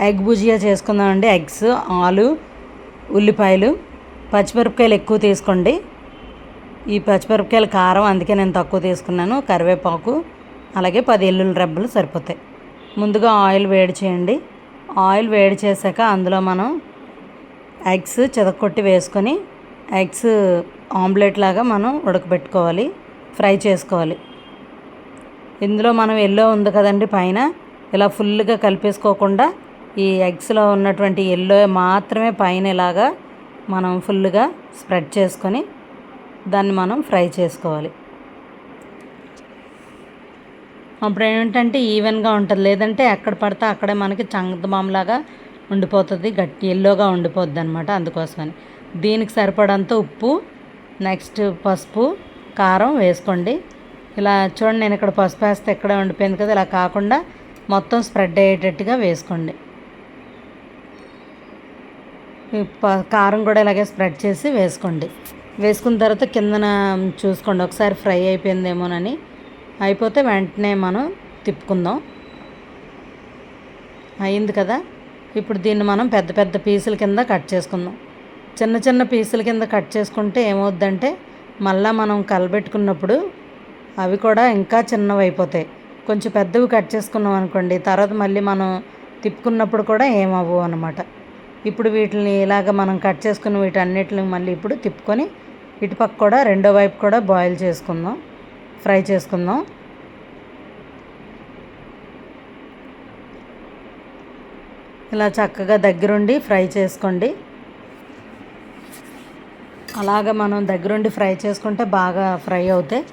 Egg bhujia చేసుకుందామండి. Eggs ఆలు ఉల్లిపాయలు. పచ్చిమిరపకాయలు ఎక్కువ తీసుకోండి. ఈ పచ్చిమిరపకాయల కారం అందుకే నేను తక్కువ తీసుకున్నాను. కరివేపాకు అలాగే పది ఎల్లుల్లి రెబ్బలు సరిపోతాయి. ముందుగా ఆయిల్ వేడి చేయండి. ఆయిల్ వేడి చేశాక అందులో మనం ఎగ్స్ చితకొట్టి వేసుకొని ఎగ్స్ ఆమ్లెట్ లాగా మనం ఉడకబెట్టుకోవాలి. ఫ్రై చేసుకోవాలి. ఇందులో మనం ఎల్లో ఉంది కదండి పైన. ఇలా ఫుల్గా కలిపేసుకోకుండా ఈ ఎగ్స్లో ఉన్నటువంటి ఎల్లో మాత్రమే పైన ఇలాగా మనం ఫుల్గా స్ప్రెడ్ చేసుకొని దాన్ని మనం ఫ్రై చేసుకోవాలి. అప్పుడు ఏంటంటే ఈవెన్గా ఉంటుంది. లేదంటే ఎక్కడ పడితే అక్కడే మనకి చందమామలాగా ఉండిపోతుంది. గట్టి ఎల్లోగా ఉండిపోద్ది అనమాట అందుకోసమని. దీనికి సరిపడంత ఉప్పు నెక్స్ట్ పసుపు కారం వేసుకోండి. ఇలా చూడండి నేను ఇక్కడ పసుపు వేస్తే ఇక్కడే ఉండిపోయింది కదా. ఇలా కాకుండా మొత్తం స్ప్రెడ్ అయ్యేటట్టుగా వేసుకోండి. కారం కూడా ఇలాగే స్ప్రెడ్ చేసి వేసుకోండి. వేసుకున్న తర్వాత కిందన చూసుకోండి. ఒకసారి ఫ్రై అయిపోయిందేమోనని. అయిపోతే వెంటనే మనం తిప్పుకుందాం. అయింది కదా? ఇప్పుడు దీన్ని మనం పెద్ద పెద్ద పీసుల కింద కట్ చేసుకుందాం. చిన్న చిన్న పీసుల కింద కట్ చేసుకుంటే ఏమవుద్దంటే మళ్ళీ మనం కలబెట్టుకున్నప్పుడు అవి కూడా ఇంకా చిన్నవి అయిపోతాయి. కొంచెం పెద్దవి కట్ చేసుకున్నాం అనుకోండి తర్వాత మళ్ళీ మనం తిప్పుకున్నప్పుడు కూడా ఏమవ్వవు అనమాట ఇప్పుడు వీటిని ఇలాగ మనం కట్ చేసుకున్న వీటన్నిటిని మళ్ళీ ఇప్పుడు తిప్పుకొని ఇటుపక్క కూడా రెండో వైపు కూడా బాయిల్ చేసుకుందాం ఫ్రై చేసుకుందాం. ఇలా చక్కగా దగ్గరుండి ఫ్రై చేసుకోండి. అలాగ మనం దగ్గరుండి ఫ్రై చేసుకుంటే బాగా ఫ్రై అవుతాయి.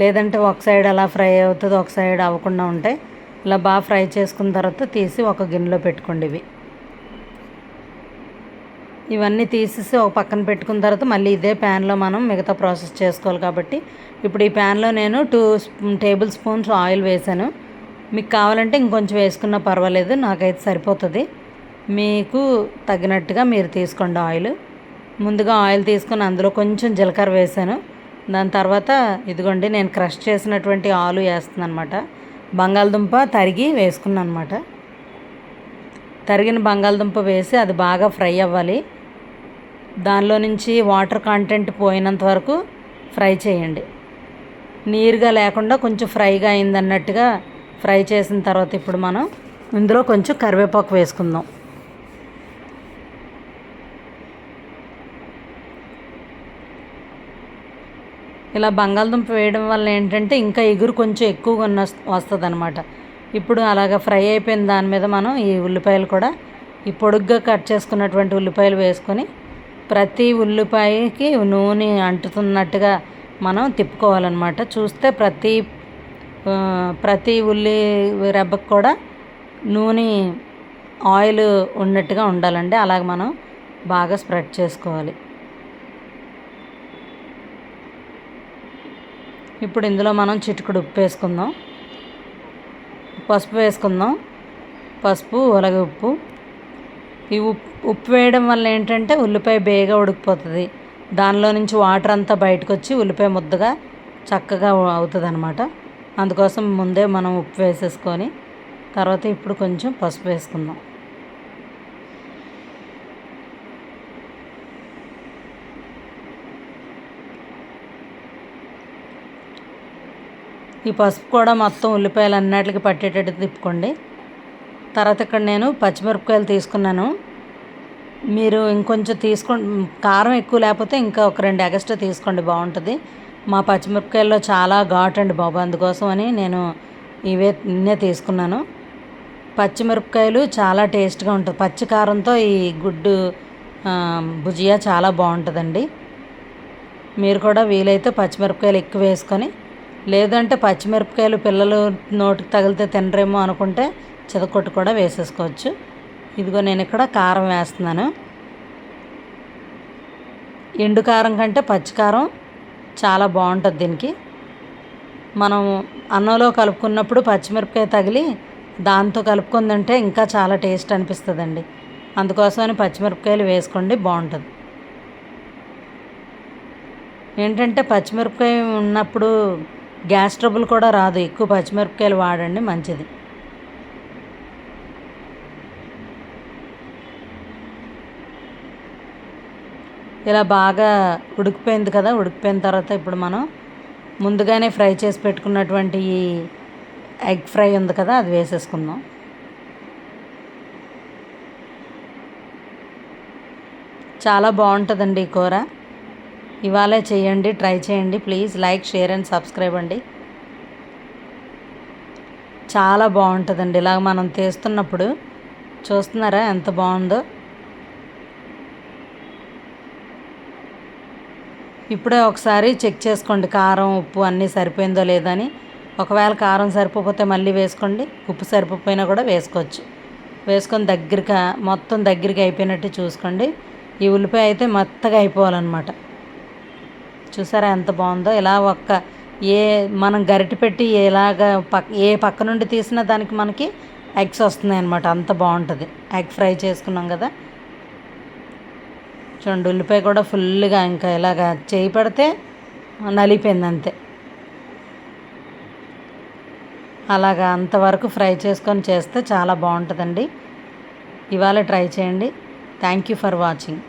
లేదంటే ఒక సైడ్ అలా ఫ్రై అవుతుంది ఒక సైడ్ అవ్వకుండా ఉంటాయి. ఇలా బాగా ఫ్రై చేసుకున్న తర్వాత తీసి ఒక గిన్నెలో పెట్టుకోండి ఇవి. ఇవన్నీ తీసేసి ఒక పక్కన పెట్టుకున్న తర్వాత మళ్ళీ ఇదే ప్యాన్లో మనం మిగతా ప్రాసెస్ చేసుకోవాలి కాబట్టి. ఇప్పుడు ఈ ప్యాన్లో నేను టూ టేబుల్ స్పూన్స్ ఆయిల్ వేసాను. మీకు కావాలంటే ఇంకొంచెం వేసుకున్నా పర్వాలేదు నాకైతే సరిపోతుంది. మీకు తగినట్టుగా మీరు తీసుకోండి ఆయిల్. ముందుగా ఆయిల్ తీసుకొని అందులో కొంచెం జీలకర్ర వేసాను. దాని తర్వాత ఇదిగోండి నేను క్రష్ చేసినటువంటి ఆలు వేస్తున్నాను అనమాట బంగాళదుంప తరిగి వేసుకున్నాను అనమాట తరిగిన బంగాళదుంప వేసి అది బాగా ఫ్రై అవ్వాలి. దానిలో నుంచి వాటర్ కంటెంట్ పోయినంత వరకు ఫ్రై చేయండి. నీరుగా లేకుండా కొంచెం ఫ్రైగా అయిందన్నట్టుగా ఫ్రై చేసిన తర్వాత ఇప్పుడు మనం ఇందులో కొంచెం కరివేపాకు వేసుకుందాం. ఇలా బంగాళదుంప వేయడం వల్ల ఏంటంటే ఇంకా ఎగురు కొంచెం ఎక్కువగా ఉన్న వస్తుంది అనమాట ఇప్పుడు అలాగ ఫ్రై అయిపోయిన దాని మీద మనం ఈ ఉల్లిపాయలు కూడా ఈ పొడుగ్గా కట్ చేసుకున్నటువంటి ఉల్లిపాయలు వేసుకొని ప్రతి ఉల్లిపాయకి నూనె అంటుతున్నట్టుగా మనం తిప్పుకోవాలన్నమాట. చూస్తే ప్రతి ప్రతి ఉల్లి రెబ్బకు కూడా నూనె ఆయిల్ ఉన్నట్టుగా ఉండాలండి. అలాగ మనం బాగా స్ప్రెడ్ చేసుకోవాలి. ఇప్పుడు ఇందులో మనం చిటికుడు ఉప్పు వేసుకుందాం. పసుపు వేసుకుందాం. పసుపు అలాగే ఉప్పు. ఈ ఉప్పు ఉప్పు వేయడం వల్ల ఏంటంటే ఉల్లిపాయ బేగా ఉడికిపోతుంది. దానిలో నుంచి వాటర్ అంతా బయటకు వచ్చి ఉల్లిపాయ ముద్దగా చక్కగా అవుతుంది అనమాట అందుకోసం ముందే మనం ఉప్పు వేసేసుకొని తర్వాత ఇప్పుడు కొంచెం పసుపు వేసుకుందాం. ఈ పసుపు కూడా మొత్తం ఉల్లిపాయలు అన్నిటికి పట్టేటట్టు తిప్పుకోండి. తర్వాత ఇక్కడ నేను పచ్చిమిరపకాయలు తీసుకున్నాను. మీరు ఇంకొంచెం తీసుకో కారం ఎక్కువ లేకపోతే ఇంకా ఒక రెండు ఎగస్ట్రా తీసుకోండి బాగుంటుంది. మా పచ్చిమిరపకాయల్లో చాలా ఘాట్ అండి బాబు అందుకోసం అని నేను ఇవే నిన్నే తీసుకున్నాను. పచ్చిమిరపకాయలు చాలా టేస్ట్గా ఉంటుంది. పచ్చి కారంతో ఈ గుడ్డు భుజియా చాలా బాగుంటుందండి. మీరు కూడా వీలైతే పచ్చిమిరపకాయలు ఎక్కువ వేసుకొని లేదంటే పచ్చిమిరపకాయలు పిల్లలు నోటికి తగిలితే తినరేమో అనుకుంటే చితకొట్టు కూడా వేసేసుకోవచ్చు. ఇదిగో నేను ఇక్కడ కారం వేస్తున్నాను. ఎండు కారం కంటే పచ్చి కారం చాలా బాగుంటుంది దీనికి. మనం అన్నంలో కలుపుకున్నప్పుడు పచ్చిమిరపకాయ తగిలి దాంతో కలుపుకుందంటే ఇంకా చాలా టేస్ట్ అనిపిస్తుందండి. అందుకోసమని పచ్చిమిరపకాయలు వేసుకోండి బాగుంటుంది. ఏంటంటే పచ్చిమిరపకాయ ఉన్నప్పుడు గ్యాస్ ట్రబుల్ కూడా రాదు. ఎక్కువ పచ్చిమిరపకాయలు వాడండి మంచిది. ఇలా బాగా ఉడికిపోయింది కదా ఉడికిపోయిన తర్వాత ఇప్పుడు మనం ముందుగానే ఫ్రై చేసి పెట్టుకున్నటువంటి ఈ ఎగ్ ఫ్రై ఉంది కదా అది వేసేసుకుందాం. చాలా బాగుంటుందండి ఈ కూర. ఇవాళే చేయండి ట్రై చేయండి. Please like share and subscribe అండి. చాలా బాగుంటుందండి. ఇలా మనం తీస్తున్నప్పుడు చూస్తున్నారా ఎంత బాగుందో? ఇప్పుడే ఒకసారి చెక్ చేసుకోండి కారం ఉప్పు అన్నీ సరిపోయిందో లేదని. ఒకవేళ కారం సరిపోతే మళ్ళీ వేసుకోండి ఉప్పు సరిపోయినా కూడా వేసుకోవచ్చు. వేసుకొని దగ్గరగా మొత్తం దగ్గరికి అయిపోయినట్టు చూసుకోండి. ఈ ఉల్లిపాయ అయితే మెత్తగా అయిపోవాలన్నమాట. చూసారా ఎంత బాగుందో? ఇలా ఒక్క ఏ మనం గరిటె పెట్టి ఎలాగ పక్ ఏ పక్క నుండి తీసినా దానికి మనకి ఎగ్స్ వస్తున్నాయి అనమాట అంత బాగుంటుంది. ఎగ్ ఫ్రై చేసుకున్నాం కదా. చూడండి ఉల్లిపాయ కూడా ఫుల్గా ఇంకా ఇలాగ చేయి పడితే నలిపోయింది అంతే. అలాగా అంతవరకు ఫ్రై చేసుకొని చేస్తే చాలా బాగుంటుందండి. ఇవాళ ట్రై చేయండి. Thank you for watching